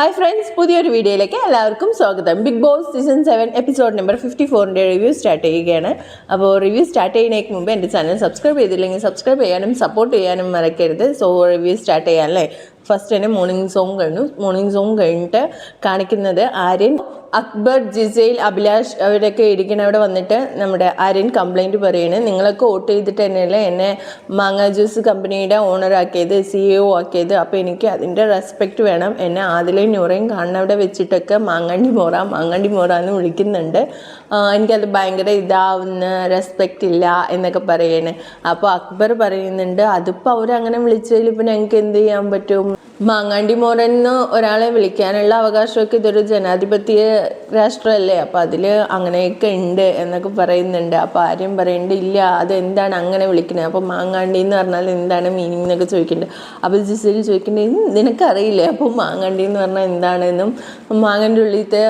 Hi friends പുതിയൊരു വീഡിയോയിലേക്ക് എല്ലാവർക്കും സ്വാഗതം. Big Boss season seven episode number fifty ഫോറിന്റെ റിവ്യൂ സ്റ്റാർട്ട് ചെയ്യുകയാണ്. അപ്പോൾ റിവ്യൂ സ്റ്റാർട്ട് ചെയ്യുന്നതിന് മുമ്പ് എന്റെ ചാനൽ സബ്സ്ക്രൈബ് ചെയ്തില്ലെങ്കിൽ സബ്സ്ക്രൈബ് ചെയ്യാനും സപ്പോർട്ട് ചെയ്യാനും മറക്കരുത്. സോ റിവ്യൂ സ്റ്റാർട്ട് ചെയ്യാനല്ലേ? ഫസ്റ്റ് തന്നെ മോർണിംഗ് സോങ് കഴിഞ്ഞു. മോർണിംഗ് സോങ് കഴിഞ്ഞിട്ട് കാണിക്കുന്നത് ആര്യൻ അക്ബർ ജിസൈൽ അഭിലാഷ് അവരൊക്കെ ഇരിക്കണ അവിടെ വന്നിട്ട് നമ്മുടെ ആര്യൻ കംപ്ലൈന്റ് പറയാണ്. നിങ്ങളൊക്കെ വോട്ട് ചെയ്തിട്ട് തന്നെയല്ലേ എന്നെ മാങ്ങ ജ്യൂസ് കമ്പനിയുടെ ഓണർ ആക്കിയത് സി ഒ ആക്കിയത്. അപ്പോൾ എനിക്ക് അതിന്റെ റെസ്പെക്റ്റ് വേണം. എന്നെ ആദിലെ നൂറയും കാണുന്നവിടെ വെച്ചിട്ടൊക്കെ മാങ്ങാണ്ടി മോറ മാങ്ങാണ്ടി മോറ എന്ന് വിളിക്കുന്നുണ്ട്. എനിക്കത് ഭയങ്കര ഇതാവുന്ന റെസ്പെക്റ്റ് ഇല്ല എന്നൊക്കെ പറയണേ. അപ്പോൾ അക്ബർ പറയുന്നുണ്ട് അതിപ്പോൾ അവരങ്ങനെ വിളിച്ചതിൽ ഇപ്പം ഞങ്ങൾക്ക് എന്ത് ചെയ്യാൻ പറ്റും? മാങ്ങാണ്ടി മോറൻ എന്ന് ഒരാളെ വിളിക്കാനുള്ള അവകാശമൊക്കെ ഇതൊരു ജനാധിപത്യ രാഷ്ട്രമല്ലേ? അപ്പോൾ അതിൽ അങ്ങനെയൊക്കെ ഉണ്ട് എന്നൊക്കെ പറയുന്നുണ്ട്. അപ്പോൾ ആരും പറയുന്നുണ്ട് ഇല്ല. അതെന്താണ് അങ്ങനെ വിളിക്കുന്നത് അപ്പോൾ മാങ്ങാണ്ടി എന്ന് പറഞ്ഞാൽ എന്താണ് മീനിങ് എന്നൊക്കെ ചോദിക്കുന്നുണ്ട്. അപ്പോൾ ജിസയിൽ ചോദിക്കുന്നുണ്ട് "ഇത് നിനക്കറിയില്ലേ? അപ്പോൾ മാങ്ങാണ്ടി എന്ന് പറഞ്ഞാൽ എന്താണെന്നും? മാങ്ങന്റെ ഉള്ളിലത്തെ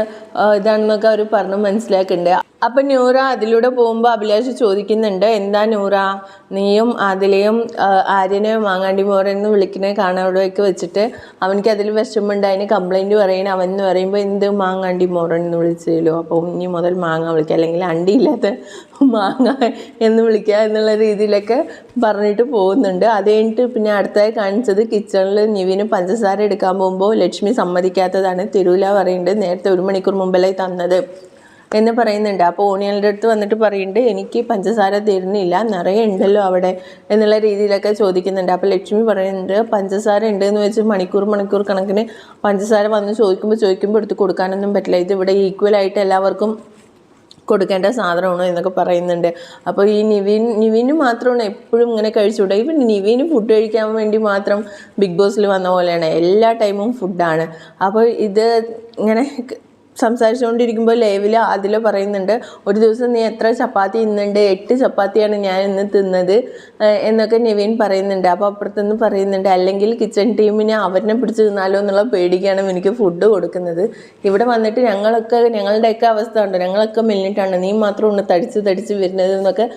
ഇതാണെന്നൊക്കെ അവർ പറഞ്ഞ് മനസ്സിലാക്കുന്നുണ്ട് അപ്പം നൂറ അതിലൂടെ പോകുമ്പോൾ അഭിലാഷ് ചോദിക്കുന്നുണ്ട് എന്താ നൂറ? നീയും അതിലെയും ആര്യനെ മാങ്ങാണ്ടി മോറെന്ന് എന്ന് കാണാവിടേക്ക് വെച്ചിട്ട് അവനിക്ക് അതിൽ വിഷമമുണ്ട് അതിന് കംപ്ലൈന്റ് പറയണ അവൻ എന്ന് പറയുമ്പോൾ എന്ത് മാങ്ങാണ്ടി മോറൻ എന്ന് വിളിച്ചല്ലോ അപ്പോൾ ഇനി മുതൽ മാങ്ങ വിളിക്കുക അല്ലെങ്കിൽ അണ്ടിയില്ലാത്ത മാങ്ങ എന്ന് വിളിക്കുക എന്നുള്ള രീതിയിലൊക്കെ പറഞ്ഞിട്ട് പോകുന്നുണ്ട്. അത് കഴിഞ്ഞിട്ട് പിന്നെ അടുത്തായി കാണിച്ചത് കിച്ചണിൽ നിവിന് പഞ്ചസാര എടുക്കാൻ പോകുമ്പോൾ ലക്ഷ്മി സമ്മതിക്കാത്തതാണ് തിരുവില പറയുന്നുണ്ട് നേരത്തെ ഒരു മണിക്കൂർ മുമ്പല്ലേ തന്നത് എന്ന് പറയുന്നുണ്ട്. അപ്പോൾ ഓണിയലിന്റെ അടുത്ത് വന്നിട്ട് പറയുന്നുണ്ട് എനിക്ക് പഞ്ചസാര തരുന്നില്ല നിറയെ ഉണ്ടല്ലോ അവിടെ എന്നുള്ള രീതിയിലൊക്കെ ചോദിക്കുന്നുണ്ട്. അപ്പോൾ ലക്ഷ്മി പറയുന്നുണ്ട് പഞ്ചസാര ഉണ്ട് എന്ന് വെച്ച് മണിക്കൂർ മണിക്കൂർ കണക്കിന് പഞ്ചസാര വന്ന് ചോദിക്കുമ്പോൾ ചോദിക്കുമ്പോൾ എടുത്ത് കൊടുക്കാനൊന്നും പറ്റില്ല. ഇത് ഇവിടെ ഈക്വൽ ആയിട്ട് എല്ലാവർക്കും കൊടുക്കേണ്ട സാധനമാണ് എന്നൊക്കെ പറയുന്നുണ്ട്. അപ്പോൾ ഈ നിവിൻ നിവിന് മാത്രമാണ് എപ്പോഴും ഇങ്ങനെ കഴിച്ചുകൂടെ? ഇവൻ നിവിന് ഫുഡ് കഴിക്കാൻ വേണ്ടി മാത്രം ബിഗ് ബോസിൽ വന്ന പോലെയാണ്. എല്ലാ ടൈമും ഫുഡാണ് അപ്പോൾ ഇത് ഇങ്ങനെ സംസാരിച്ചുകൊണ്ടിരിക്കുമ്പോൾ ലൈവിൽ അതിൽ പറയുന്നുണ്ട് ഒരു ദിവസം നീ എത്ര ചപ്പാത്തി തിന്നുണ്ട് എട്ട് ചപ്പാത്തിയാണ് ഞാൻ ഇന്ന് തിന്നത് എന്നൊക്കെ നിവിൻ പറയുന്നുണ്ട്. അപ്പോൾ അപ്പുറത്തുനിന്ന് പറയുന്നുണ്ട് അല്ലെങ്കിൽ കിച്ചൺ ടീമിനെ അവരിനെ പിടിച്ച് തിന്നാലോ എന്നുള്ള പേടിക്കാണ് എനിക്ക് ഫുഡ് കൊടുക്കുന്നത്. ഇവിടെ വന്നിട്ട് ഞങ്ങളൊക്കെ ഞങ്ങളുടെയൊക്കെ അവസ്ഥ ഉണ്ട്. ഞങ്ങളൊക്കെ മെല്ലിട്ടാണ് നീ മാത്രം ഒന്ന് തടിച്ച് തടിച്ച് വരുന്നത് എന്നൊക്കെ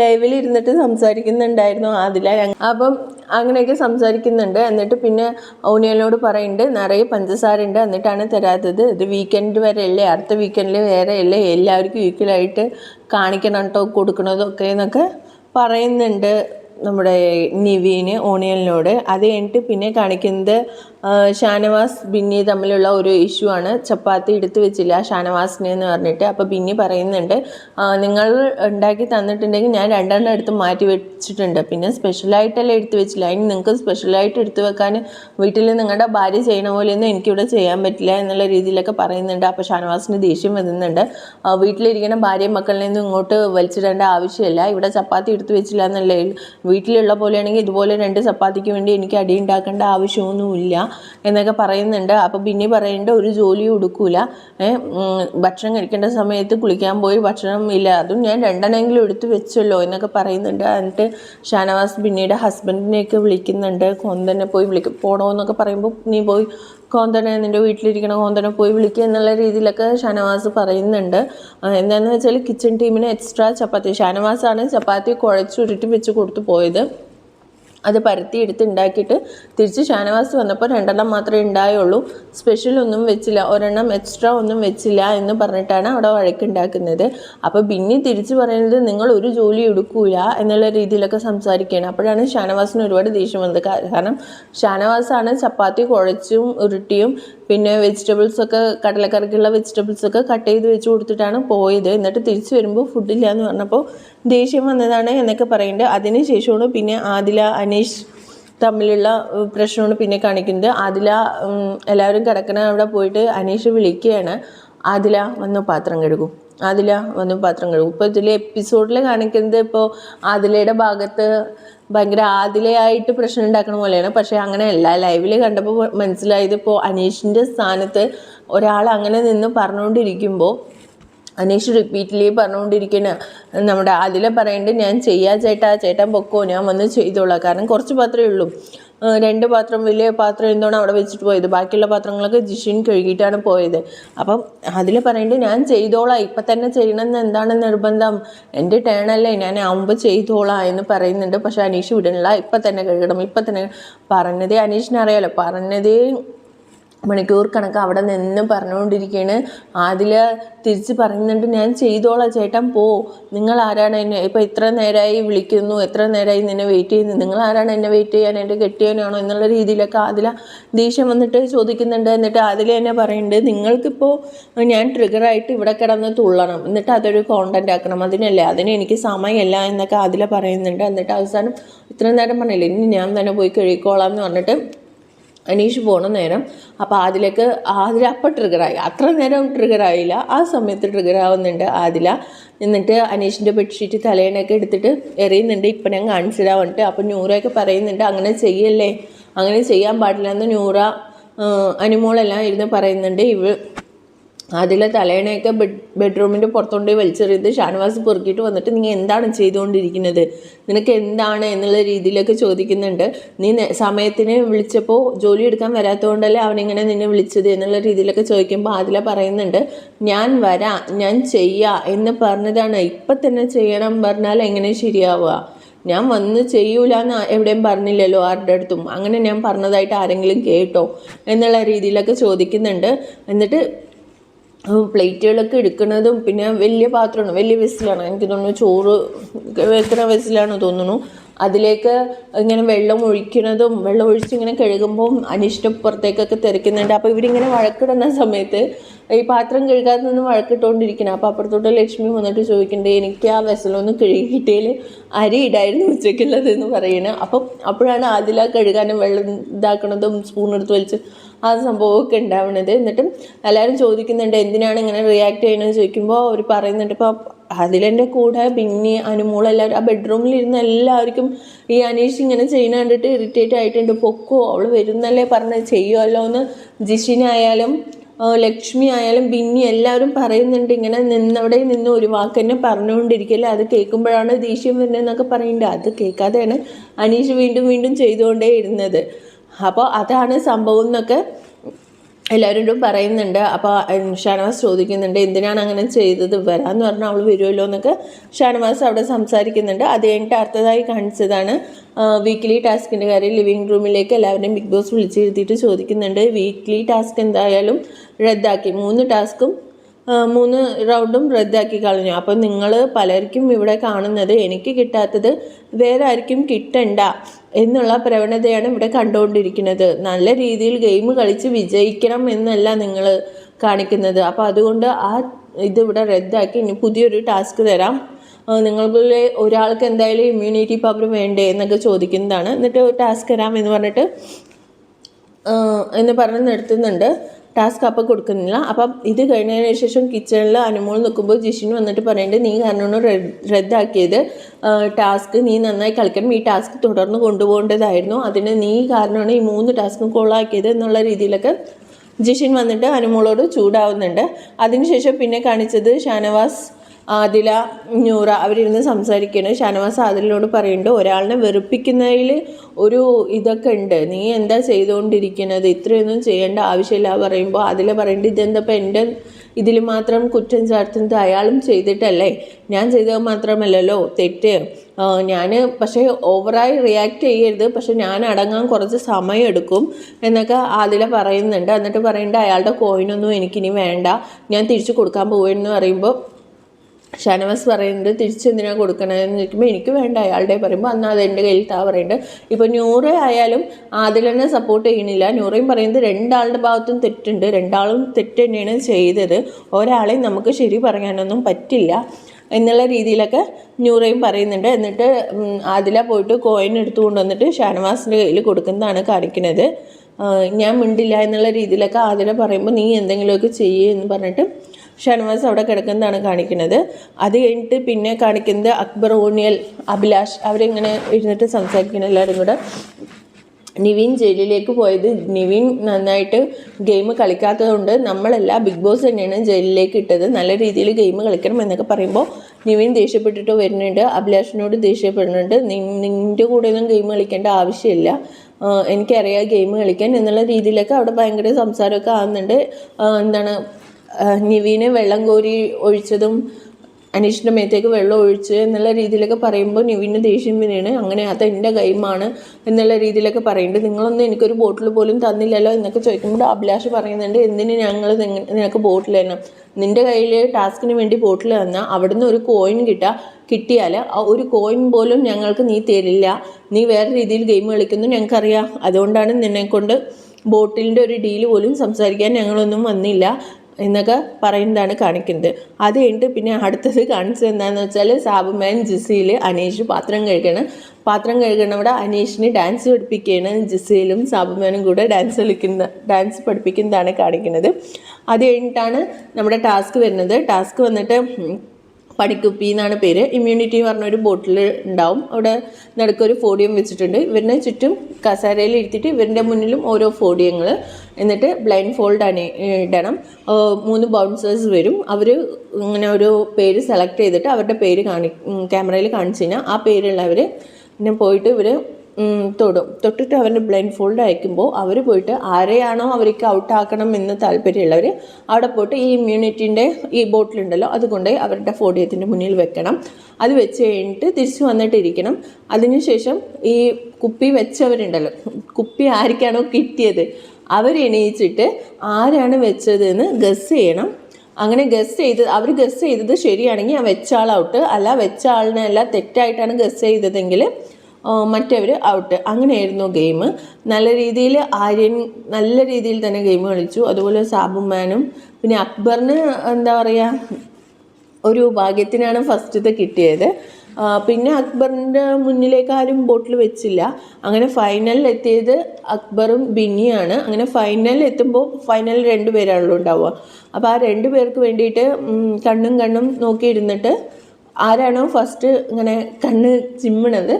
ലൈവിൽ ഇരുന്നിട്ട് സംസാരിക്കുന്നുണ്ടായിരുന്നു അതില അപ്പം അങ്ങനെയൊക്കെ സംസാരിക്കുന്നുണ്ട്. എന്നിട്ട് പിന്നെ ഓനിയലിനോട് പറയുന്നുണ്ട് നിറയെ പഞ്ചസാര ഉണ്ട് എന്നിട്ടാണ് തരാത്തത്. ഇത് വീക്കെൻഡ് വരെ അല്ലേ അടുത്ത വീക്കെൻഡിൽ വേറെ അല്ലേ എല്ലാവർക്കും ഈക്വലായിട്ട് കാണിക്കണം കേട്ടോ കൊടുക്കണതൊക്കെ എന്നൊക്കെ പറയുന്നുണ്ട് നമ്മുടെ നിവീന് ഓണിയലിനോട്. അത് കഴിഞ്ഞിട്ട് പിന്നെ കാണിക്കുന്നത് ഷാനവാസ് ബിന്നി തമ്മിലുള്ള ഒരു ഇഷ്യൂ ആണ്. ചപ്പാത്തി എടുത്തു വെച്ചില്ല ഷാനവാസിനെ എന്ന് പറഞ്ഞിട്ട്. അപ്പോൾ ബിന്നി പറയുന്നുണ്ട് നിങ്ങൾ ഉണ്ടാക്കി തന്നിട്ടുണ്ടെങ്കിൽ ഞാൻ രണ്ടെണ്ണം എടുത്ത് മാറ്റി വെച്ചിട്ടുണ്ട്. പിന്നെ സ്പെഷ്യലായിട്ടല്ല എടുത്തു വെച്ചില്ല. അതിന് നിങ്ങൾക്ക് സ്പെഷ്യലായിട്ട് എടുത്തു വെക്കാൻ വീട്ടിൽ നിങ്ങളുടെ ഭാര്യ ചെയ്യണ പോലെയൊന്നും എനിക്കിവിടെ ചെയ്യാൻ പറ്റില്ല എന്നുള്ള രീതിയിലൊക്കെ പറയുന്നുണ്ട്. അപ്പോൾ ഷാനവാസിന് ദേഷ്യം വരുന്നുണ്ട്. വീട്ടിലിരിക്കുന്ന ഭാര്യ മക്കളിൽ നിന്നും ഇങ്ങോട്ട് വലിച്ചിടേണ്ട ആവശ്യമില്ല. ഇവിടെ ചപ്പാത്തി എടുത്തു വെച്ചില്ല എന്നല്ലേ? വീട്ടിലുള്ള പോലെയാണെങ്കിൽ ഇതുപോലെ രണ്ട് ചപ്പാത്തിക്ക് വേണ്ടി എനിക്ക് അടി ഉണ്ടാക്കേണ്ട ആവശ്യമൊന്നുമില്ല. എന്നൊക്കെ പറയുന്നുണ്ട്. അപ്പോൾ പിന്നെ പറയേണ്ട ഒരു ജോലിയും എടുക്കൂല ഭക്ഷണം കഴിക്കേണ്ട സമയത്ത് കുളിക്കാൻ പോയി ഭക്ഷണം ഇല്ല. അതും ഞാൻ രണ്ടെണ്ണെങ്കിലും എടുത്തു വെച്ചല്ലോ എന്നൊക്കെ പറയുന്നുണ്ട്. എന്നിട്ട് ഷാനവാസ് പിന്നീട് ഹസ്ബൻഡിനെയൊക്കെ വിളിക്കുന്നുണ്ട്. കൊന്തനെ പോയി വിളിക്കും പോണോന്നൊക്കെ പറയുമ്പോൾ നീ പോയി കോന്തനെ നിന്റെ വീട്ടിലിരിക്കണ കോന്തനെ പോയി വിളിക്കുക എന്നുള്ള രീതിയിലൊക്കെ ഷാനവാസ് പറയുന്നുണ്ട്. എന്താണെന്ന് വെച്ചാൽ കിച്ചൺ ടീമിന് എക്സ്ട്രാ ചപ്പാത്തി ഷാനവാസാണ് ചപ്പാത്തി കുഴച്ചുരുട്ടി വെച്ച് കൊടുത്തു പോയത്. അത് പരത്തി എടുത്ത് ഉണ്ടാക്കിയിട്ട് തിരിച്ച് ഷാനവാസ് വന്നപ്പോൾ രണ്ടെണ്ണം മാത്രമേ ഉണ്ടായുള്ളൂ. സ്പെഷ്യൽ ഒന്നും വെച്ചില്ല. ഒരെണ്ണം എക്സ്ട്രാ ഒന്നും വെച്ചില്ല എന്ന് പറഞ്ഞിട്ടാണ് അവിടെ വഴക്കുണ്ടാക്കുന്നത്. അപ്പോൾ പിന്നെ തിരിച്ച് പറയുന്നത് നിങ്ങൾ ഒരു ജോലി എടുക്കൂല എന്നുള്ള രീതിയിലൊക്കെ സംസാരിക്കുകയാണ്. അപ്പോഴാണ് ഷാനവാസിന് ഒരുപാട് ദേഷ്യം വന്നത്. കാരണം ഷാനവാസാണ് ചപ്പാത്തി കുഴച്ചും ഉരുട്ടിയും പിന്നെ വെജിറ്റബിൾസ് ഒക്കെ കടലക്കറിക്കുള്ള വെജിറ്റബിൾസ് ഒക്കെ കട്ട് ചെയ്ത് വെച്ച് കൊടുത്തിട്ടാണ് പോയത്. എന്നിട്ട് തിരിച്ചു വരുമ്പോൾ ഫുഡില്ല എന്ന് പറഞ്ഞപ്പോൾ ദേഷ്യം വന്നതാണ് എന്നൊക്കെ പറയുന്നുണ്ട് അതിന് ശേഷമാണ് പിന്നെ ആദില അനീഷ് തമ്മിലുള്ള പ്രശ്നമാണ് പിന്നെ കാണിക്കുന്നത്. ആദില എല്ലാവരും കിടക്കണ അവിടെ പോയിട്ട് അനീഷ് വിളിക്കുകയാണ്. ആദില വന്ന് പാത്രം കഴുകും. ആദില വന്ന് പാത്രം കഴുകും. ഇപ്പോൾ ഇതിൽ എപ്പിസോഡിൽ കാണിക്കുന്നത് ഇപ്പോൾ ആദിലയുടെ ഭാഗത്ത് ഭയങ്കര ആദിലയായിട്ട് പ്രശ്നം ഉണ്ടാക്കണ പോലെയാണ്. പക്ഷേ അങ്ങനെയല്ല. ലൈവിൽ കണ്ടപ്പോൾ മനസ്സിലായത് ഇപ്പോൾ അനീഷിന്റെ സ്ഥാനത്ത് ഒരാൾ അങ്ങനെ നിന്ന് പറഞ്ഞുകൊണ്ടിരിക്കുമ്പോൾ അനീഷ് റിപ്പീറ്റ്ലി പറഞ്ഞുകൊണ്ടിരിക്കുന്ന നമ്മുടെ അതിലെ പറയേണ്ടത് ഞാൻ ചെയ്യാ ചേട്ടാ ചേട്ടൻ പൊക്കോ ഞാൻ വന്ന് ചെയ്തോളാം. കാരണം കുറച്ച് പത്രമേ ഉള്ളൂ. രണ്ട് പാത്രം വലിയ പാത്രം എന്താണ് അവിടെ വെച്ചിട്ട് പോയത്. ബാക്കിയുള്ള പാത്രങ്ങളൊക്കെ ജിഷിൻ കഴുകിയിട്ടാണ് പോയത്. അപ്പം അതിൽ പറയേണ്ടത് ഞാൻ ചെയ്തോളാം. ഇപ്പം തന്നെ ചെയ്യണമെന്ന് എന്താണ് നിർബന്ധം? എന്റെ ടേണല്ലേ ഞാൻ ആവുമ്പോൾ ചെയ്തോളാം എന്ന് പറയുന്നുണ്ട്. പക്ഷേ അനീഷ് വിടണില്ല. ഇപ്പം തന്നെ കഴുകണം. ഇപ്പം തന്നെ പറഞ്ഞതേ അനീഷിനറിയാലോ പറഞ്ഞതേ മണിക്കൂർ കണക്ക് അവിടെ നിന്ന് പറഞ്ഞുകൊണ്ടിരിക്കുകയാണ് ആദില തിരിച്ച് പറയുന്നുണ്ട് ഞാൻ ചെയ്തോളാം ചേട്ടൻ പോ. നിങ്ങൾ ആരാണ് എന്നെ ഇപ്പോൾ ഇത്ര നേരമായി വിളിക്കുന്നു എത്ര നേരമായി നിന്നെ വെയിറ്റ് ചെയ്യുന്നു? നിങ്ങൾ ആരാണ് എന്നെ വെയിറ്റ് ചെയ്യാൻ എന്റെ കെട്ടിയവനാണോ എന്നുള്ള രീതിയിലൊക്കെ ആദില ദേഷ്യം വന്നിട്ട് ചോദിക്കുന്നുണ്ട്. എന്നിട്ട് ആദില എന്നെ പറയുന്നുണ്ട് നിങ്ങൾക്കിപ്പോൾ ഞാൻ ട്രിഗറായിട്ട് ഇവിടെ കിടന്ന് തുള്ളണം. എന്നിട്ട് അതൊരു കോണ്ടന്റ് ആക്കണം. അതിനല്ലേ? അതിന് എനിക്ക് സമയമല്ല എന്നൊക്കെ ആദില പറയുന്നുണ്ട്. എന്നിട്ട് അവസാനം ഇത്ര നേരം പറഞ്ഞില്ലേ? ഇനി ഞാൻ തന്നെ പോയി കഴിക്കോളാം എന്ന് പറഞ്ഞിട്ട് അനീഷ് പോണ നേരം. അപ്പോൾ ആദിലേക്ക് ആദില അപ്പം ട്രിഗറായി അത്ര നേരം ട്രിഗറായില്ല ആ സമയത്ത് ട്രിഗറാവുന്നുണ്ട് ആദില. എന്നിട്ട് അനീഷിന്റെ ബെഡ്ഷീറ്റ് തലേനൊക്കെ എടുത്തിട്ട് എറിയുന്നുണ്ട്. ഇപ്പം ഞാൻ കാണിച്ചു തരാൻ അപ്പം നൂറയൊക്കെ പറയുന്നുണ്ട്. അങ്ങനെ ചെയ്യല്ലേ? അങ്ങനെ ചെയ്യാൻ പാടില്ല എന്ന് ന്യൂറ അനുമോളെല്ലാം ഇരുന്ന് പറയുന്നുണ്ട്. ഇവ അതിലെ തലേണയൊക്കെ ബെഡ് ബെഡ്റൂമിന്റെ പുറത്തോണ്ട് വലിച്ചെറിയത് ഷാനവാസ് പെറുക്കിയിട്ട് വന്നിട്ട് നീ എന്താണ് ചെയ്തുകൊണ്ടിരിക്കുന്നത്? നിനക്ക് എന്താണ്? എന്നുള്ള രീതിയിലൊക്കെ ചോദിക്കുന്നുണ്ട്. നീ സമയത്തിന് വിളിച്ചപ്പോൾ ജോലി എടുക്കാൻ വരാത്തതുകൊണ്ടല്ലേ അവനിങ്ങനെ നിന്നെ വിളിച്ചത്? എന്നുള്ള രീതിയിലൊക്കെ ചോദിക്കുമ്പോൾ അതിലെ പറയുന്നുണ്ട്. ഞാൻ വരാം ഞാൻ ചെയ്യാ എന്ന് പറഞ്ഞതാണ്. ഇപ്പം തന്നെ ചെയ്യണം പറഞ്ഞാൽ എങ്ങനെ ശരിയാവുക? ഞാൻ വന്ന് ചെയ്യൂല എന്ന് എവിടെയും പറഞ്ഞില്ലല്ലോ ആരുടെ അടുത്തും. അങ്ങനെ ഞാൻ പറഞ്ഞതായിട്ട് ആരെങ്കിലും കേട്ടോ? എന്നുള്ള രീതിയിലൊക്കെ ചോദിക്കുന്നുണ്ട്. എന്നിട്ട് പ്ലേറ്റുകളൊക്കെ എടുക്കുന്നതും പിന്നെ വലിയ പാത്രമാണ് വലിയ വെസിലാണ്. എനിക്ക് തോന്നുന്നു ചോറ് വെക്കുന്ന വെസിലാണ് തോന്നുന്നു. അതിലേക്ക് ഇങ്ങനെ വെള്ളം ഒഴിക്കുന്നതും വെള്ളം ഒഴിച്ച് ഇങ്ങനെ കഴുകുമ്പോൾ അനിഷ്ടം പുറത്തേക്കൊക്കെ തെറിക്കുന്നുണ്ട് അപ്പോൾ ഇവരിങ്ങനെ വഴക്കിടുന്ന സമയത്ത് ഈ പാത്രം കഴുകാതെ നിന്ന് വഴക്കിട്ടുകൊണ്ടിരിക്കണം അപ്പോൾ അപ്പുറത്തോട്ട് ലക്ഷ്മി വന്നിട്ട് ചോദിക്കേണ്ടത് എനിക്ക് ആ വെസലൊന്ന് കഴുകിയിട്ടേൽ അരി ഇടായിരുന്നു ഉച്ചയ്ക്കുള്ളത്? എന്ന് പറയണേ. അപ്പം അപ്പോഴാണ് അതിലാ കഴുകാനും വെള്ളം ഇതാക്കണതും സ്പൂൺ എടുത്ത് വലിച്ച് ആ സംഭവമൊക്കെ ഉണ്ടാവുന്നത് എന്നിട്ടും എല്ലാവരും ചോദിക്കുന്നുണ്ട് എന്തിനാണ് ഇങ്ങനെ റിയാക്ട് ചെയ്യണമെന്ന് ചോദിക്കുമ്പോൾ അവർ പറയുന്നുണ്ട് ഇപ്പോൾ അതിലെന്റെ കൂടെ ബിന്നി അനുമോൾ എല്ലാവരും ആ ബെഡ്റൂമിലിരുന്ന എല്ലാവർക്കും ഈ അനീഷ് ഇങ്ങനെ ചെയ്യുന്ന കണ്ടിട്ട് ഇറിറ്റേറ്റ് ആയിട്ടുണ്ട്. പൊക്കോ അവൾ വരുന്നല്ലേ പറഞ്ഞ് ചെയ്യുമല്ലോ എന്ന് ജിഷിനായാലും ലക്ഷ്മി ആയാലും ബിന്നി എല്ലാവരും പറയുന്നുണ്ട്. ഇങ്ങനെ നിന്നവിടെ നിന്ന് ഒരു വാക്ക് തന്നെ പറഞ്ഞുകൊണ്ടിരിക്കല്ലേ? അത് കേൾക്കുമ്പോഴാണ് ദേഷ്യം വരുന്നതെന്നൊക്കെ പറയുന്നുണ്ട്. അത് കേൾക്കാതെയാണ് അനീഷ് വീണ്ടും വീണ്ടും ചെയ്തുകൊണ്ടേ ഇരുന്നത് അപ്പോൾ അതാണ് സംഭവം എന്നൊക്കെ എല്ലാവരോടും പറയുന്നുണ്ട്. അപ്പോൾ ഷാനവാസ് ചോദിക്കുന്നുണ്ട് എന്തിനാണ് അങ്ങനെ ചെയ്തത്? വരാമെന്ന് പറഞ്ഞാൽ അവൾ വരുമല്ലോ എന്നൊക്കെ ഷാനവാസ് അവിടെ സംസാരിക്കുന്നുണ്ട്. അത് കഴിഞ്ഞിട്ട് അടുത്തതായി കാണിച്ചതാണ് വീക്ക്ലി ടാസ്കിന്റെ കാര്യം ലിവിങ് റൂമിലേക്ക് എല്ലാവരെയും ബിഗ് ബോസ് വിളിച്ചിരുത്തിയിട്ട് ചോദിക്കുന്നുണ്ട്. വീക്ക്ലി ടാസ്ക് എന്തായാലും റദ്ദാക്കി. മൂന്ന് ടാസ്കും മൂന്ന് റൗണ്ടും റദ്ദാക്കി കളഞ്ഞു. അപ്പം നിങ്ങൾ പലർക്കും ഇവിടെ കാണുന്നത് എനിക്ക് കിട്ടാത്തത് വേറെ ആർക്കും കിട്ടണ്ട എന്നുള്ള പ്രവണതയാണ് ഇവിടെ കണ്ടുകൊണ്ടിരിക്കുന്നത്. നല്ല രീതിയിൽ ഗെയിം കളിച്ച് വിജയിക്കണം എന്നല്ല നിങ്ങൾ കാണിക്കുന്നത്. അപ്പോൾ അതുകൊണ്ട് ആ ഇതിവിടെ റദ്ദാക്കി ഇനി പുതിയൊരു ടാസ്ക് തരാം. നിങ്ങളിൽ ഒരാൾക്ക് എന്തായാലും ഇമ്മ്യൂണിറ്റി പവർ വേണ്ടേ എന്നൊക്കെ ചോദിക്കുന്നതാണ്. എന്നിട്ട് ടാസ്ക് തരാം എന്ന് പറഞ്ഞിട്ട് എന്ന് പറഞ്ഞ് നിർത്തുന്നുണ്ട്. ടാസ്ക് അപ്പം കൊടുക്കുന്നില്ല. അപ്പം ഇത് കഴിഞ്ഞതിന് ശേഷം കിച്ചണിൽ അനുമോൾ നിൽക്കുമ്പോൾ ജിഷിന് വന്നിട്ട് പറയുന്നുണ്ട് നീ കാരണമാണ് റദ്ദ് റദ്ദാക്കിയത്. ടാസ്ക് നീ നന്നായി കളിക്കണം. ഈ ടാസ്ക് തുടർന്ന് കൊണ്ടുപോകേണ്ടതായിരുന്നു. അതിന് നീ കാരണമാണ് ഈ മൂന്ന് ടാസ്കും കോളാക്കിയത് എന്നുള്ള രീതിയിലൊക്കെ ജിഷിൻ വന്നിട്ട് അനുമോളോട് ചൂടാവുന്നുണ്ട്. അതിനുശേഷം പിന്നെ കാണിച്ചത് ഷാനവാസ് ആദില നൂറ അവരിരുന്ന് സംസാരിക്കുകയാണ്. ഷാനവാസ് ആദിലിനോട് പറയുന്നുണ്ട് ഒരാളിനെ വെറുപ്പിക്കുന്നതിൽ ഒരു ഇതൊക്കെ ഉണ്ട്. നീ എന്താ ചെയ്തുകൊണ്ടിരിക്കുന്നത്? ഇത്രയൊന്നും ചെയ്യേണ്ട ആവശ്യമില്ല പറയുമ്പോൾ ആദില പറയുന്നുണ്ട് ഇതെന്താ ഇപ്പം എന്റെ ഇതിൽ മാത്രം കുറ്റം ചാർത്തുന്നത് അയാളും ചെയ്തിട്ടല്ലേ? ഞാൻ ചെയ്തത് മാത്രമല്ലല്ലോ? തെറ്റ്. ഞാൻ പക്ഷേ ഓവറായി റിയാക്ട് ചെയ്യരുത്. പക്ഷെ ഞാൻ അടങ്ങാൻ കുറച്ച് സമയം എടുക്കും എന്നൊക്കെ ആദില പറയുന്നുണ്ട്. എന്നിട്ട് പറയുന്നുണ്ട് അയാളുടെ കോയിനൊന്നും എനിക്കിനി വേണ്ട. ഞാൻ തിരിച്ചു കൊടുക്കാൻ പോവുകയെന്ന് പറയുമ്പോൾ ഷാനവാസ് പറയുന്നത് തിരിച്ചെന്തിനാണ് കൊടുക്കണതെന്ന് ചോദിക്കുമ്പോൾ എനിക്ക് വേണ്ട അയാളുടെ പറയുമ്പോൾ അന്ന് അത് എന്റെ കയ്യിൽ താ പറയുന്നുണ്ട് ഇപ്പോൾ നൂറ് ആയാലും ആദിലെന്നെ സപ്പോർട്ട് ചെയ്യണില്ല. നൂറയും പറയുന്നത് രണ്ടാളുടെ ഭാഗത്തും തെറ്റുണ്ട്. രണ്ടാളും തെറ്റ് തന്നെയാണ് ചെയ്തത്. ഒരാളെയും നമുക്ക് ശരി പറയാനൊന്നും പറ്റില്ല എന്നുള്ള രീതിയിലൊക്കെ നൂറയും പറയുന്നുണ്ട്. എന്നിട്ട് ആദില പോയിട്ട് കോയിൻ എടുത്തുകൊണ്ട് വന്നിട്ട് ഷാനവാസിന്റെ കയ്യിൽ കൊടുക്കുന്നതാണ് കാണിക്കുന്നത് ഞാൻ മിണ്ടില്ല എന്നുള്ള രീതിയിലൊക്കെ ആദില പറയുമ്പോൾ നീ എന്തെങ്കിലുമൊക്കെ ചെയ്യേ എന്ന് പറഞ്ഞിട്ട് ഷാനവാസ് അവിടെ കിടക്കുന്നതാണ് കാണിക്കുന്നത്. അത് കഴിഞ്ഞിട്ട് പിന്നെ കാണിക്കുന്നത് അക്ബർ ഓണിയൽ അഭിലാഷ് അവരിങ്ങനെ ഇരുന്നിട്ട് സംസാരിക്കണം എല്ലാവരും കൂടെ. നിവിൻ ജയിലിലേക്ക് പോയത് നിവിൻ നന്നായിട്ട് ഗെയിം കളിക്കാത്തതുകൊണ്ട് നമ്മളല്ല ബിഗ് ബോസ് തന്നെയാണ് ജയിലിലേക്ക് ഇട്ടത്. നല്ല രീതിയിൽ ഗെയിം കളിക്കണം എന്നൊക്കെ പറയുമ്പോൾ നിവിൻ ദേഷ്യപ്പെട്ടിട്ട് വരുന്നുണ്ട് അഭിലാഷിനോട് ദേഷ്യപ്പെടുന്നുണ്ട്. "നി- നിന്റെ കൂടെ ഒന്നും ഗെയിം കളിക്കേണ്ട ആവശ്യമില്ല. എനിക്കറിയാം ഗെയിം കളിക്കാൻ എന്നുള്ള രീതിയിലൊക്കെ അവിടെ ഭയങ്കര സംസാരമൊക്കെ ആകുന്നുണ്ട് എന്താണ് നിവിന് വെള്ളം കോരി ഒഴിച്ചതും അനീഷിന്റെ മേത്തേക്ക് വെള്ളം ഒഴിച്ച് എന്നുള്ള രീതിയിലൊക്കെ പറയുമ്പോൾ നിവിന് ദേഷ്യം വരികയാണ്. അങ്ങനെ അത് എന്റെ കൈമാണ് എന്നുള്ള രീതിയിലൊക്കെ പറയുന്നുണ്ട്. നിങ്ങളൊന്നും എനിക്കൊരു ബോട്ടിൽ പോലും തന്നില്ലല്ലോ എന്നൊക്കെ ചോദിക്കുമ്പോൾ അഭിലാഷ് പറയുന്നുണ്ട് എന്തിന് ഞങ്ങൾ നിനക്ക് ബോട്ടിൽ തന്നെ നിന്റെ കയ്യിൽ ടാസ്കിന് വേണ്ടി ബോട്ടിൽ തന്നാൽ അവിടുന്ന് ഒരു കോയിൻ കിട്ടുക കിട്ടിയാൽ ആ ഒരു കോയിൻ പോലും ഞങ്ങൾക്ക് നീ തരില്ല. നീ വേറെ രീതിയിൽ ഗെയിം കളിക്കുന്നു ഞങ്ങൾക്കറിയാം. അതുകൊണ്ടാണ് നിന്നെക്കൊണ്ട് ബോട്ടിലിന്റെ ഒരു ഡീൽ പോലും സംസാരിക്കാൻ ഞങ്ങളൊന്നും വന്നില്ല. എന്നൊക്കെ പറയുന്നതാണ് കാണിക്കുന്നത്. അത് കഴിഞ്ഞിട്ട് പിന്നെ അടുത്തത് കാണിച്ചത് എന്താണെന്ന് വെച്ചാൽ സാബുമാൻ ജിസയിൽ അനീഷ് പാത്രം കഴുകണം. പാത്രം കഴുകണവിടെ അനീഷിന് ഡാൻസ് പഠിപ്പിക്കുകയാണ്. ജിസയിലും സാബുമാനും കൂടെ ഡാൻസ് കളിക്കുന്ന ഡാൻസ് പഠിപ്പിക്കുന്നതാണ് കാണിക്കുന്നത്. അത് കഴിഞ്ഞിട്ടാണ് നമ്മുടെ ടാസ്ക് വരുന്നത്. ടാസ്ക് വന്നിട്ട് പണിക്കുപ്പി എന്നാണ് പേര്. ഇമ്മ്യൂണിറ്റി പറഞ്ഞ ഒരു ബോട്ടിൽ ഉണ്ടാവും. അവിടെ നടുക്കൊരു ഫോഡിയം വെച്ചിട്ടുണ്ട്. ഇവരിനെ ചുറ്റും കസാരയിൽ ഇരുത്തിയിട്ട് ഇവരുടെ മുന്നിലും ഓരോ ഫോഡിയങ്ങൾ എന്നിട്ട് ബ്ലൈൻഡ് ഫോൾഡ് അണി ഇടണം. മൂന്ന് ബൗൺസേഴ്സ് വരും. അവർ ഇങ്ങനെ ഒരു പേര് സെലക്ട് ചെയ്തിട്ട് അവരുടെ പേര് കാണി ക്യാമറയിൽ കാണിച്ചു കഴിഞ്ഞാൽ ആ പേരുള്ളവർ പിന്നെ പോയിട്ട് ഇവർ തൊടും. തൊട്ടിട്ട് അവന് ബ്ലൈൻഡ് ഫോൾഡ് അയക്കുമ്പോൾ അവർ പോയിട്ട് ആരെയാണോ അവർക്ക് ഔട്ടാക്കണം എന്ന് താല്പര്യമുള്ളവർ അവിടെ പോയിട്ട് ഈ ഇമ്മ്യൂണിറ്റിന്റെ ഈ ബോട്ടിലുണ്ടല്ലോ അതുകൊണ്ട് അവരുടെ ഫോഡിയത്തിന്റെ മുന്നിൽ വെക്കണം. അത് വെച്ച് കഴിഞ്ഞിട്ട് തിരിച്ച് വന്നിട്ടിരിക്കണം അതിനുശേഷം ഈ കുപ്പി വെച്ചവരുണ്ടല്ലോ കുപ്പി ആർക്കാണോ കിട്ടിയത് അവരെണീച്ചിട്ട് ആരാണ് വെച്ചതെന്ന് ഗസ് ചെയ്യണം. അങ്ങനെ ഗസ് ചെയ്ത് അവർ ഗസ് ചെയ്തത് ശരിയാണെങ്കിൽ ആ വെച്ച ആൾ ഔട്ട് അല്ല വെച്ച ആളിനല്ല തെറ്റായിട്ടാണ് ഗസ് ചെയ്തതെങ്കിൽ മറ്റവർ ഔട്ട് അങ്ങനെയായിരുന്നു ഗെയിം നല്ല രീതിയിൽ ആര്യൻ നല്ല രീതിയിൽ തന്നെ ഗെയിം കളിച്ചു. അതുപോലെ സാബുമാനും പിന്നെ അക്ബറിന് എന്താ പറയുക ഒരു ഭാഗ്യത്തിനാണ് ഫസ്റ്റത്തെ കിട്ടിയത്. പിന്നെ അക്ബറിന്റെ മുന്നിലേക്ക് ആരും ബോട്ടിൽ വെച്ചില്ല. അങ്ങനെ ഫൈനലിൽ എത്തിയത് അക്ബറും ബിന്നിയാണ്. അങ്ങനെ ഫൈനലിൽ എത്തുമ്പോൾ ഫൈനലിൽ രണ്ട് പേരാണല്ലോ ഉണ്ടാവുക. അപ്പോൾ ആ രണ്ട് പേർക്ക് വേണ്ടിയിട്ട് കണ്ണും കണ്ണും നോക്കിയിരുന്നിട്ട് ആരാണോ ഫസ്റ്റ് ഇങ്ങനെ കണ്ണ് ചിമ്മണത്.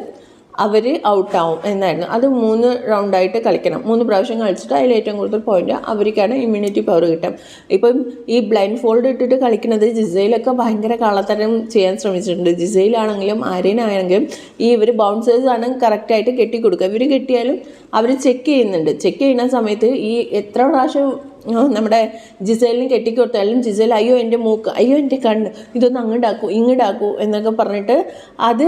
അവർ ഔട്ടാവും എന്നായിരുന്നു. അത് മൂന്ന് റൗണ്ടായിട്ട് കളിക്കണം. മൂന്ന് പ്രാവശ്യം കളിച്ചിട്ട് അതിൽ ഏറ്റവും കൂടുതൽ പോയിന്റ് അവർക്കാണ് ഇമ്മ്യൂണിറ്റി പവർ കിട്ടും ഇപ്പം ഈ ബ്ലൈൻഡ് ഫോൾഡ് ഇട്ടിട്ട് കളിക്കുന്നത് ജിസയിലൊക്കെ ഭയങ്കര കള്ളത്തരം ചെയ്യാൻ ശ്രമിച്ചിട്ടുണ്ട്. ജിസയിലാണെങ്കിലും ആര്യനാണെങ്കിലും ഈ ഇവർ ബൗൺസേഴ്സ് ആണ് കറക്റ്റായിട്ട് കെട്ടിക്കൊടുക്കുക. ഇവർ കെട്ടിയാലും അവർ ചെക്ക് ചെയ്യുന്നുണ്ട്. ചെക്ക് ചെയ്യുന്ന സമയത്ത് ഈ എത്ര പ്രാവശ്യം നമ്മുടെ ജിസേലിന് കെട്ടിക്കൊടുത്താലും ജിസേൽ അയ്യോ എന്റെ മൂക്ക് അയ്യോ എന്റെ കണ്ണ് ഇതൊന്ന് അങ്ങോട്ടാക്കൂ ഇങ്ങോട്ടാക്കൂ എന്നൊക്കെ പറഞ്ഞിട്ട് അത്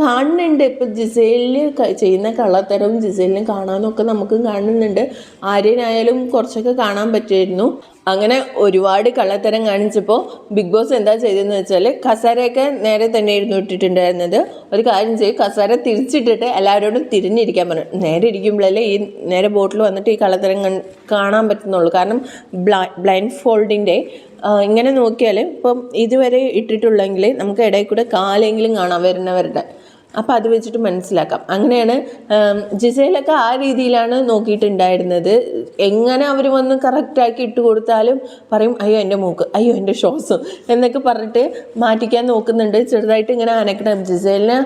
കാണുന്നുണ്ട്. ഇപ്പം ജിസേലിൽ ചെയ്യുന്ന കള്ളത്തരവും ജിസേലിനെ കാണാമെന്നൊക്കെ നമുക്ക് കാണുന്നുണ്ട്. ആര്യനായാലും കുറച്ചൊക്കെ കാണാൻ പറ്റുമായിരുന്നു അങ്ങനെ ഒരുപാട് കള്ളത്തരം കാണിച്ചപ്പോൾ ബിഗ് ബോസ് എന്താ ചെയ്തതെന്ന് വെച്ചാൽ കസാരയൊക്കെ നേരെ തന്നെ ഇരുന്നു ഇട്ടിട്ടുണ്ടായിരുന്നത്. ഒരു കാര്യം ചെയ്യും കസാര തിരിച്ചിട്ടിട്ട് എല്ലാവരോടും തിരിഞ്ഞിരിക്കാൻ പറഞ്ഞു നേരെ ഇരിക്കുമ്പോഴല്ലേ ഈ നേരെ ബോട്ടിൽ വന്നിട്ട് ഈ കള്ളത്തരം കാണാൻ പറ്റുന്നുള്ളൂ. കാരണം ബ്ലൈൻഡ് ഫോൾഡിന്റെ ഇങ്ങനെ നോക്കിയാൽ ഇപ്പം ഇതുവരെ ഇട്ടിട്ടുള്ളെങ്കിൽ നമുക്ക് ഇടയിൽ കൂടെ കാലെങ്കിലും കാണാൻ വരുന്നവരുടെ. അപ്പോൾ അത് വെച്ചിട്ട് മനസ്സിലാക്കാം. അങ്ങനെയാണ് ജിസയിലൊക്കെ ആ രീതിയിലാണ് നോക്കിയിട്ടുണ്ടായിരുന്നത്. എങ്ങനെ അവർ വന്ന് കറക്റ്റാക്കി ഇട്ട് കൊടുത്താലും പറയും അയ്യോ എന്റെ മൂക്ക് അയ്യോ എന്റെ ഷോസ് എന്നൊക്കെ പറഞ്ഞിട്ട് മാറ്റിക്കാൻ നോക്കുന്നുണ്ട്. ചെറുതായിട്ട് ഇങ്ങനെ അനക്കണം. ജിസേലിനെ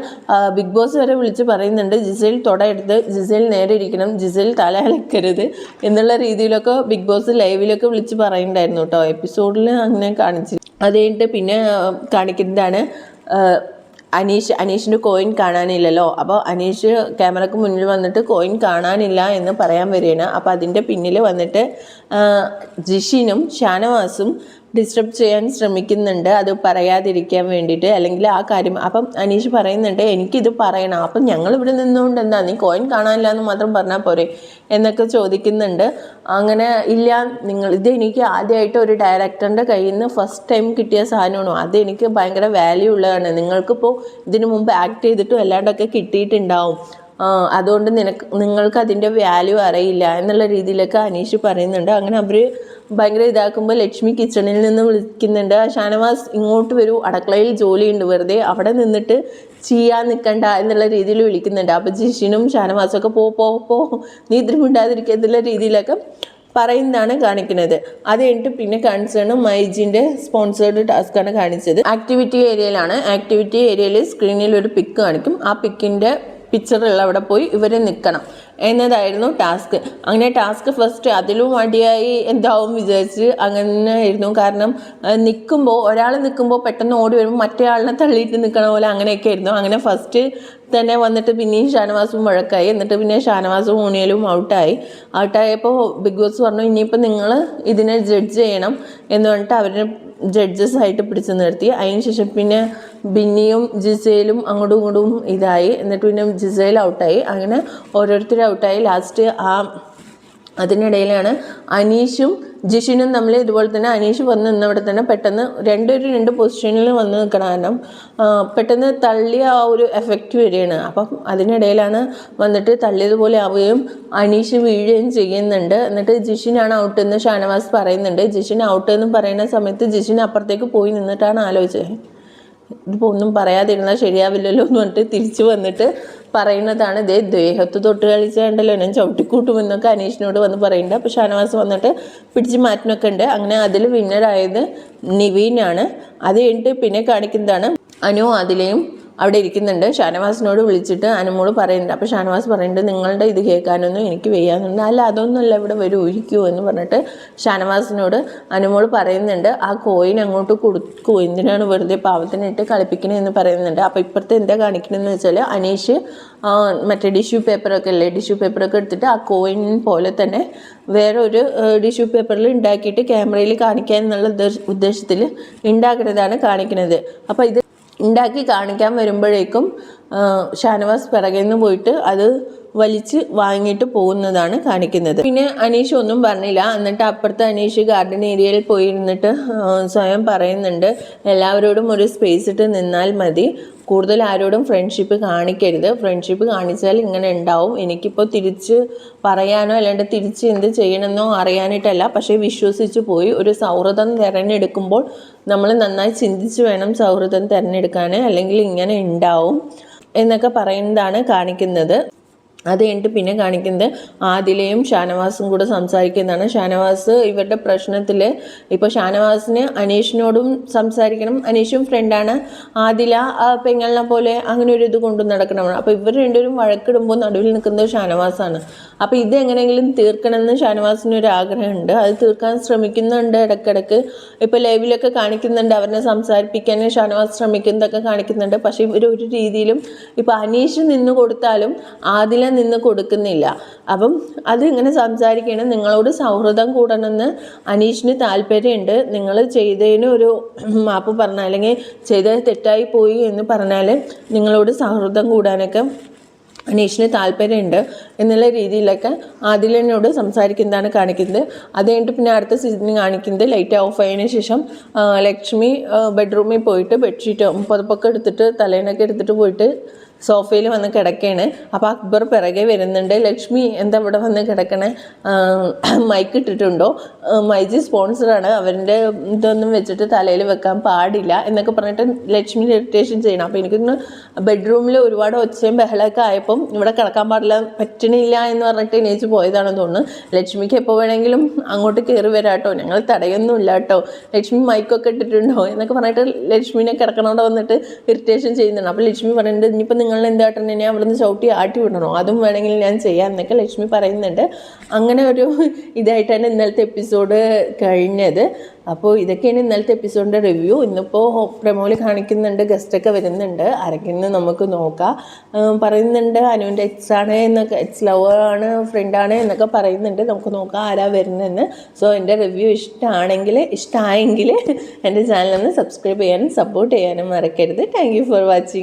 ബിഗ് ബോസ് വരെ വിളിച്ച് പറയുന്നുണ്ട്. ജിസേൽ തുടയെടുത്ത് ജിസേൽ നേരെ ഇരിക്കണം. ജിസേൽ തല അലക്കരുത് എന്നുള്ള രീതിയിലൊക്കെ ബിഗ് ബോസ് ലൈവിലൊക്കെ വിളിച്ച് പറയുന്നുണ്ടായിരുന്നു കേട്ടോ. എപ്പിസോഡിൽ അങ്ങനെ കാണിച്ചു. അത് കഴിഞ്ഞിട്ട് പിന്നെ കാണിക്കുന്നതാണ് അനീഷ് അനീഷിന് കോയിൻ കാണാനില്ലല്ലോ. അപ്പോൾ അനീഷ് ക്യാമറക്ക് മുന്നിൽ വന്നിട്ട് കോയിൻ കാണാനില്ല എന്ന് പറയാൻ വരികയാണ്. അപ്പോൾ അതിന്റെ പിന്നിൽ വന്നിട്ട് ജിഷിനും ഷാനവാസും ഡിസ്റ്റർബ് ചെയ്യാൻ ശ്രമിക്കുന്നുണ്ട്. അത് പറയാതിരിക്കാൻ വേണ്ടിയിട്ട്. അല്ലെങ്കിൽ ആ കാര്യം അപ്പം അനീഷ് പറയുന്നുണ്ട് എനിക്കിത് പറയണം. അപ്പം ഞങ്ങൾ ഇവിടെ നിന്നുകൊണ്ട് എന്താ? നീ കോയിൻ കാണാനില്ല എന്ന് മാത്രം പറഞ്ഞാൽ പോരെ? എന്നൊക്കെ ചോദിക്കുന്നുണ്ട്. അങ്ങനെ ഇല്ല നിങ്ങൾ ഇത് എനിക്ക് ആദ്യമായിട്ട് ഒരു ഡയറക്ടറിന്റെ കയ്യിൽ നിന്ന് ഫസ്റ്റ് ടൈം കിട്ടിയ സാധനമാണ്. അത് എനിക്ക് ഭയങ്കര വാല്യൂ ഉള്ളതാണ്. നിങ്ങൾക്കിപ്പോൾ ഇതിനു മുമ്പ് ആക്ട് ചെയ്തിട്ടും അല്ലാണ്ടൊക്കെ കിട്ടിയിട്ടുണ്ടാവും. അതുകൊണ്ട് നിനക്ക് നിങ്ങൾക്ക് അതിന്റെ വാല്യൂ അറിയില്ല എന്നുള്ള രീതിയിലൊക്കെ അനീഷ് പറയുന്നുണ്ട്. അങ്ങനെ അവർ ഭയങ്കര ഇതാക്കുമ്പോൾ ലക്ഷ്മി കിച്ചണിൽ നിന്ന് വിളിക്കുന്നുണ്ട്. ഷാനവാസ് ഇങ്ങോട്ട് വരൂ. അടുക്കളയിൽ ജോലിയുണ്ട്. വെറുതെ അവിടെ നിന്നിട്ട് ചെയ്യാൻ നിൽക്കണ്ട എന്നുള്ള രീതിയിൽ വിളിക്കുന്നുണ്ട്. അപ്പോൾ ജിഷിനും ഷാനവാസും ഒക്കെ പോ പോ പോ. നീ എന്നുള്ള രീതിയിലൊക്കെ പറയുന്നതാണ് കാണിക്കുന്നത്. അത് കഴിഞ്ഞിട്ട് പിന്നെ കാണിച്ചാണ് മൈജിന്റെ സ്പോൺസേർഡ് ടാസ്ക്കാണ് കാണിച്ചത്. ആക്ടിവിറ്റി ഏരിയയിലാണ് ആക്ടിവിറ്റി ഏരിയയിൽ സ്ക്രീനിൽ ഒരു പിക്ക് കാണിക്കും. ആ പിക്കിന്റെ പിക്ചറുള്ള അവിടെ പോയി ഇവർ നിൽക്കണം എന്നതായിരുന്നു ടാസ്ക്. അങ്ങനെ ടാസ്ക് ഫസ്റ്റ് അതിലും മടിയായി എന്താവും വിചാരിച്ച് അങ്ങനെ ആയിരുന്നു കാരണം നിൽക്കുമ്പോൾ ഒരാൾ നിൽക്കുമ്പോൾ പെട്ടെന്ന് ഓടി വരുമ്പോൾ മറ്റേ ആളിനെ തള്ളിയിട്ട് നിൽക്കണ പോലെ അങ്ങനെയൊക്കെ ആയിരുന്നു. അങ്ങനെ ഫസ്റ്റ് തന്നെ വന്നിട്ട് പിന്നെയും ഷാനവാസും വഴക്കായി. എന്നിട്ട് പിന്നെ ഷാനവാസും ഊണിയലും ഔട്ടായി. ഔട്ടായപ്പോൾ ബിഗ് ബോസ് പറഞ്ഞു ഇനിയിപ്പോൾ നിങ്ങൾ ഇതിനെ ജഡ്ജ് ചെയ്യണം എന്ന് പറഞ്ഞിട്ട് അവരെ ജഡ്ജസ് ആയിട്ട് പിടിച്ചു നിർത്തി. അതിന് ശേഷം പിന്നെ ബിന്നിയും ജിസേലും അങ്ങോട്ടും ഇങ്ങോട്ടും ഇതായി. എന്നിട്ട് പിന്നെ ജിസേൽ ഔട്ടായി അങ്ങനെ ഓരോരുത്തരും ഔട്ടായി ലാസ്റ്റ് ആ അതിനിടയിലാണ് അനീഷും ജിഷിനും തമ്മിൽ ഇതുപോലെ തന്നെ അനീഷ് വന്ന് നിന്നവിടെ തന്നെ പെട്ടെന്ന് രണ്ടൊരു രണ്ട് പൊസിഷനിൽ വന്ന് നിൽക്കണം. കാരണം പെട്ടെന്ന് തള്ളിയ ആ ഒരു എഫക്റ്റ് വരികയാണ്. അപ്പം അതിനിടയിലാണ് വന്നിട്ട് തള്ളിയതുപോലെ ആവുകയും അനീഷ് വീഴുകയും ചെയ്യുന്നുണ്ട്. എന്നിട്ട് ജിഷിനാണ് ഔട്ട് എന്ന് ഷാനവാസ് പറയുന്നുണ്ട്. ജിഷിൻ ഔട്ട് എന്ന് പറയുന്ന സമയത്ത് ജിഷിൻ അപ്പുറത്തേക്ക് പോയി നിന്നിട്ടാണ് ആലോചിച്ചത്. ഇതിപ്പോൾ ഒന്നും പറയാതിരുന്നാൽ ശരിയാവില്ലല്ലോ എന്ന് പറഞ്ഞിട്ട് തിരിച്ചു വന്നിട്ട് പറയുന്നതാണ് ഇതേ ദേഹത്ത് തൊട്ട് കളിച്ചാണ്ടല്ലോ ഞാൻ ചവിട്ടിക്കൂട്ടുമെന്നൊക്കെ അനീഷിനോട് വന്ന് പറയുന്നുണ്ട്. അപ്പോൾ ഷാനവാസ് വന്നിട്ട് പിടിച്ച് മാറ്റിനൊക്കെ ഉണ്ട്. അങ്ങനെ അതിൽ വിന്നറായത് നിവീനാണ്. അത് കഴിഞ്ഞിട്ട് പിന്നെ കാണിക്കുന്നതാണ് അനു അതിലെയും അവിടെ ഇരിക്കുന്നുണ്ട്. ഷാനവാസിനോട് വിളിച്ചിട്ട് അനുമോൾ പറയുന്നുണ്ട്. അപ്പോൾ ഷാനവാസ് പറയുന്നുണ്ട് നിങ്ങളുടെ ഇത് കേൾക്കാനൊന്നും എനിക്ക് വയ്യാന്നുണ്ട്. അല്ല അതൊന്നുമല്ല ഇവിടെ വരൂ ഇരിക്കൂ എന്ന് പറഞ്ഞിട്ട് ഷാനവാസിനോട് അനുമോൾ പറയുന്നുണ്ട്. ആ കോയിൻ അങ്ങോട്ട് കൊടുക്കൂ. എന്തിനാണ് വെറുതെ പാവത്തിനിട്ട് കളിപ്പിക്കണേ എന്ന് പറയുന്നുണ്ട്. അപ്പോൾ ഇപ്പുറത്തെ എന്താ കാണിക്കണമെന്ന് വെച്ചാൽ അനീഷ് മറ്റേ ടിഷ്യൂ പേപ്പറൊക്കെ അല്ലേ ടിഷ്യൂ പേപ്പറൊക്കെ എടുത്തിട്ട് ആ കോയിൻ പോലെ തന്നെ വേറെ ഒരു ടിഷ്യൂ പേപ്പറിൽ ഉണ്ടാക്കിയിട്ട് ക്യാമറയിൽ കാണിക്കാൻ എന്നുള്ള ഉദ്ദേശത്തിൽ ഉണ്ടാക്കുന്നതാണ് കാണിക്കുന്നത് അപ്പോൾ ഇത് ഉണ്ടാക്കി കാണിക്കാൻ വരുമ്പോഴേക്കും ഷാനവാസ് പിറകിൽ നിന്ന് പോയിട്ട് അത് വലിച്ച് വാങ്ങിയിട്ട് പോകുന്നതാണ് കാണിക്കുന്നത്. പിന്നെ അനീഷ് ഒന്നും പറഞ്ഞില്ല. എന്നിട്ട് അപ്പുറത്ത് അനീഷ് ഗാർഡൻ ഏരിയയിൽ പോയിരുന്നിട്ട് സ്വയം പറയുന്നുണ്ട് എല്ലാവരോടും ഒരു സ്പേസ് ഇട്ട് നിന്നാൽ മതി. കൂടുതൽ ആരോടും ഫ്രണ്ട്ഷിപ്പ് കാണിക്കരുത്. ഫ്രണ്ട്ഷിപ്പ് കാണിച്ചാൽ ഇങ്ങനെ ഉണ്ടാവും. എനിക്കിപ്പോൾ തിരിച്ച് പറയാനോ അല്ലാണ്ട് തിരിച്ച് എന്ത് ചെയ്യണമെന്നോ അറിയാനായിട്ടല്ല. പക്ഷേ വിശ്വസിച്ച് പോയി. ഒരു സൗഹൃദം തിരഞ്ഞെടുക്കുമ്പോൾ നമ്മൾ നന്നായി ചിന്തിച്ച് വേണം സൗഹൃദം തിരഞ്ഞെടുക്കാൻ അല്ലെങ്കിൽ ഇങ്ങനെ ഉണ്ടാവും എന്നൊക്കെ പറയുന്നതാണ് കാണിക്കുന്നത്. അത് കഴിഞ്ഞിട്ട് പിന്നെ കാണിക്കുന്നത് ആദിലയും ഷാനവാസും കൂടെ സംസാരിക്കുന്നതാണ്. ഷാനവാസ് ഇവരുടെ പ്രശ്നത്തിൽ ഇപ്പോൾ ഷാനവാസിന് അനീഷിനോടും സംസാരിക്കണം. അനീഷും ഫ്രണ്ടാണ് ആദില പെങ്ങളിനെ പോലെ അങ്ങനെ ഒരു ഇത് കൊണ്ടു നടക്കണമാണ്. അപ്പോൾ ഇവർ രണ്ടുപേരും വഴക്കിടുമ്പോൾ നടുവിൽ നിൽക്കുന്നത് ഷാനവാസാണ്. അപ്പോൾ ഇത് എങ്ങനെയെങ്കിലും തീർക്കണമെന്ന് ഷാനവാസിന് ഒരു ആഗ്രഹമുണ്ട്. അത് തീർക്കാൻ ശ്രമിക്കുന്നുണ്ട് ഇടയ്ക്കിടയ്ക്ക്. ഇപ്പോൾ ലൈവിലൊക്കെ കാണിക്കുന്നുണ്ട്. അവരെ സംസാരിപ്പിക്കാൻ ഷാനവാസ് ശ്രമിക്കുന്നതൊക്കെ കാണിക്കുന്നുണ്ട്. പക്ഷേ ഇവർ ഒരു രീതിയിലും ഇപ്പോൾ അനീഷ് നിന്ന് കൊടുത്താലും ആദില നിന്ന് കൊടുക്കുന്നില്ല. അപ്പം അതിങ്ങനെ സംസാരിക്കണം നിങ്ങളോട് സൗഹൃദം കൂടണമെന്ന് അനീഷിന് താല്പര്യമുണ്ട്. നിങ്ങൾ ചെയ്തതിന് ഒരു മാപ്പ് പറഞ്ഞാൽ അല്ലെങ്കിൽ ചെയ്തത് തെറ്റായി പോയി എന്ന് പറഞ്ഞാൽ നിങ്ങളോട് സൗഹൃദം കൂടാനൊക്കെ അനീഷിന് താല്പര്യമുണ്ട് എന്നുള്ള രീതിയിലൊക്കെ ആദിലിനോട് സംസാരിക്കുന്നതാണ് കാണിക്കുന്നത്. അത് കഴിഞ്ഞിട്ട് പിന്നെ അടുത്ത സീസണിൽ കാണിക്കുന്നത് ലൈറ്റ് ഓഫ് ആയതിനു ശേഷം ലക്ഷ്മി ബെഡ്റൂമിൽ പോയിട്ട് ബെഡ്ഷീറ്റ് പുതപ്പൊക്കെ എടുത്തിട്ട് തലേണൊക്കെ എടുത്തിട്ട് പോയിട്ട് സോഫയിൽ വന്ന് കിടക്കുകയാണ് അപ്പോൾ അക്ബർ പിറകെ വരുന്നുണ്ട്. ലക്ഷ്മി എന്താ ഇവിടെ വന്ന് കിടക്കണേ? മൈക്ക് ഇട്ടിട്ടുണ്ടോ? മൈജി സ്പോൺസറാണ് അവരുടെ ഇതൊന്നും വെച്ചിട്ട് തലയിൽ വെക്കാൻ പാടില്ല എന്നൊക്കെ പറഞ്ഞിട്ട് ലക്ഷ്മി ഇറിറ്റേഷൻ ചെയ്യണം. അപ്പോൾ എനിക്കൊന്ന് ബെഡ്റൂമിൽ ഒരുപാട് ഒച്ചയും ബഹളമൊക്കെ ആയപ്പം ഇവിടെ കിടക്കാൻ പാടില്ല പറ്റണില്ല എന്ന് പറഞ്ഞിട്ട് എണീച്ച് പോയതാണെന്ന് തോന്നുന്നു. ലക്ഷ്മിക്ക് എപ്പോൾ വേണമെങ്കിലും അങ്ങോട്ട് കയറി വരാട്ടോ. ഞങ്ങൾ തടയൊന്നുമില്ല കേട്ടോ. ലക്ഷ്മി മൈക്കൊക്കെ ഇട്ടിട്ടുണ്ടോ എന്നൊക്കെ പറഞ്ഞിട്ട് ലക്ഷ്മിനെ കിടക്കണോടെ വന്നിട്ട് ഇറിറ്റേഷൻ ചെയ്യുന്നുണ്ട്. അപ്പോൾ ലക്ഷ്മി പറയുന്നുണ്ട് ഇനിയിപ്പോൾ നിങ്ങൾ എന്താട്ടണം എന്നെ അവിടെ നിന്ന് ചവിട്ടി ആട്ടി വിടണോ? അതും വേണമെങ്കിൽ ഞാൻ ചെയ്യാം എന്നൊക്കെ ലക്ഷ്മി പറയുന്നുണ്ട്. അങ്ങനെ ഒരു ഇതായിട്ടാണ് ഇന്നലത്തെ എപ്പിസോഡ് കഴിഞ്ഞത്. അപ്പോൾ ഇതൊക്കെയാണ് ഇന്നലത്തെ എപ്പിസോഡിന്റെ റിവ്യൂ. ഇന്നിപ്പോൾ പ്രമോൽ കാണിക്കുന്നുണ്ട് ഗസ്റ്റൊക്കെ വരുന്നുണ്ട്. ആരൊക്കെയെന്ന് നമുക്ക് നോക്കാം. പറയുന്നുണ്ട് അനുവിന്റെ എക്സ് ആണ് എന്നൊക്കെ എക്സ് ലവർ ആണ് ഫ്രണ്ടാണ് എന്നൊക്കെ പറയുന്നുണ്ട്. നമുക്ക് നോക്കാം ആരാ വരുന്നതെന്ന്. സോ എന്റെ റിവ്യൂ ഇഷ്ടമാണെങ്കിൽ ഇഷ്ടമായെങ്കിൽ എന്റെ ചാനലൊന്ന് സബ്സ്ക്രൈബ് ചെയ്യാനും സപ്പോർട്ട് ചെയ്യാനും മറക്കരുത്. Thank for watching